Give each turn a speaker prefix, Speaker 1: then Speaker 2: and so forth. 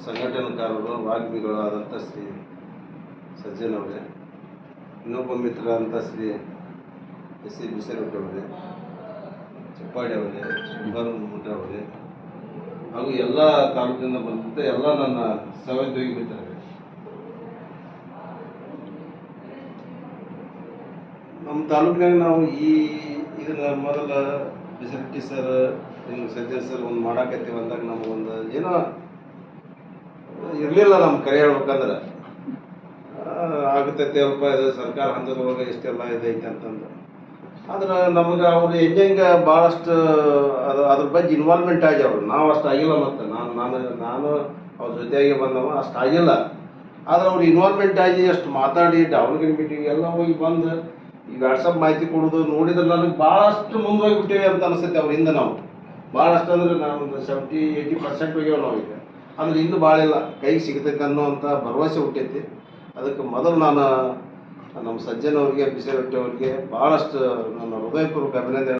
Speaker 1: ಸಂಘಟನಾಕಾರರು ವಾಗ್ಮಿಗಳು ಆದಂಥ ಶ್ರೀ ಸಜ್ಜನ್ ಅವರೇ, ಇನ್ನೊಬ್ಬ ಮಿತ್ರರಾದಂಥ ಶ್ರೀ ಎಸ್ ಸಿ ಬಿಸರೊಟ್ಟಿ ಅವರೇ ಚಪ್ಪಾಡಿ ಅವರೇ ಸುಬ್ಬಾರ ಅವರೇ, ಹಾಗೂ ಎಲ್ಲ ತಾಲೂಕಿನಿಂದ ಬಂದಂಥ ಎಲ್ಲ ನನ್ನ ಸಹೋದ್ಯೋಗಿ ಮಿತ್ರರೇ. ನಮ್ಮ ತಾಲೂಕಿನಾಗ ನಾವು ಈ ಇದನ್ನ ಮೊದಲ ಬಿಸರಟ್ಟಿ ಸರ್ ಸಜ್ಜನ್ ಸರ್ ಒಂದು ಮಾಡಾಕತ್ತೀವಿ ಅಂದಾಗ ನಮಗೊಂದು ಏನೋ ಇರಲಿಲ್ಲ ನಮ್ಮ ಕರೆ ಹೇಳ್ಬೇಕಂದ್ರೆ. ಆಗುತ್ತೈತೆ ಅಲ್ಪ ಇದು ಸರ್ಕಾರ ಹಂತದೊಳಗೆ ಇಷ್ಟೆಲ್ಲ ಇದೈತೆ ಅಂತಂದು. ಆದ್ರೆ ನಮಗೆ ಅವ್ರು ಹೆಂಗೆ ಭಾಳಷ್ಟು ಅದು, ಅದ್ರ ಬಗ್ಗೆ ಇನ್ವಾಲ್ವ್ಮೆಂಟ್ ಅವರು. ನಾವು ಅಷ್ಟು ಆಗಿಲ್ಲ ಮತ್ತು. ನಾನು ನಾನು ನಾನು ಅವ್ರ ಜೊತೆಯಾಗಿ ಬಂದವ, ಅಷ್ಟು ಆಗಿಲ್ಲ. ಆದ್ರೆ ಅವ್ರು ಇನ್ವಾಲ್ವ್ಮೆಂಟ್ ಆಗಿ ಅಷ್ಟು ಮಾತಾಡಿ, ದಾವಣಗೆರೆ ಮೀಟಿಂಗ್ ಎಲ್ಲ ಹೋಗಿ ಬಂದು ಈ ವಾಟ್ಸಪ್ ಮಾಹಿತಿ ಕೊಡೋದು ನೋಡಿದ್ರೆ ನನಗೆ ಭಾಳಷ್ಟು ಮುಂದೋಗಿಬಿಟ್ಟಿವಿ ಅಂತ ಅನಿಸುತ್ತೆ ಅವರಿಂದ ನಾವು. ಭಾಳಷ್ಟು ಅಂದ್ರೆ ನಾವು ಸೆವೆಂಟಿ ಏಯ್ಟಿ ಪರ್ಸೆಂಟ್ ಹೋಗ್ಯಾವ ನಾವು ಈಗ ಅಂದ್ರೆ ಇನ್ನು ಭಾಳ ಇಲ್ಲ. ಕೈಗೆ ಸಿಗ್ತೈತೆ ಅನ್ನೋವಂಥ ಭರವಸೆ ಹುಟ್ಟೈತಿ. ಅದಕ್ಕೆ ಮೊದಲು ನಾನು ನಮ್ಮ ಸಜ್ಜನವ್ರಿಗೆ ಅವ್ರಿಗೆ ಬಿಸಿರೊಟ್ಟಿ ಅವ್ರಿಗೆ ಭಾಳಷ್ಟು ನನ್ನ ಹೃದಯಪೂರ್ವಕ ಅಭಿನಂದನೆ.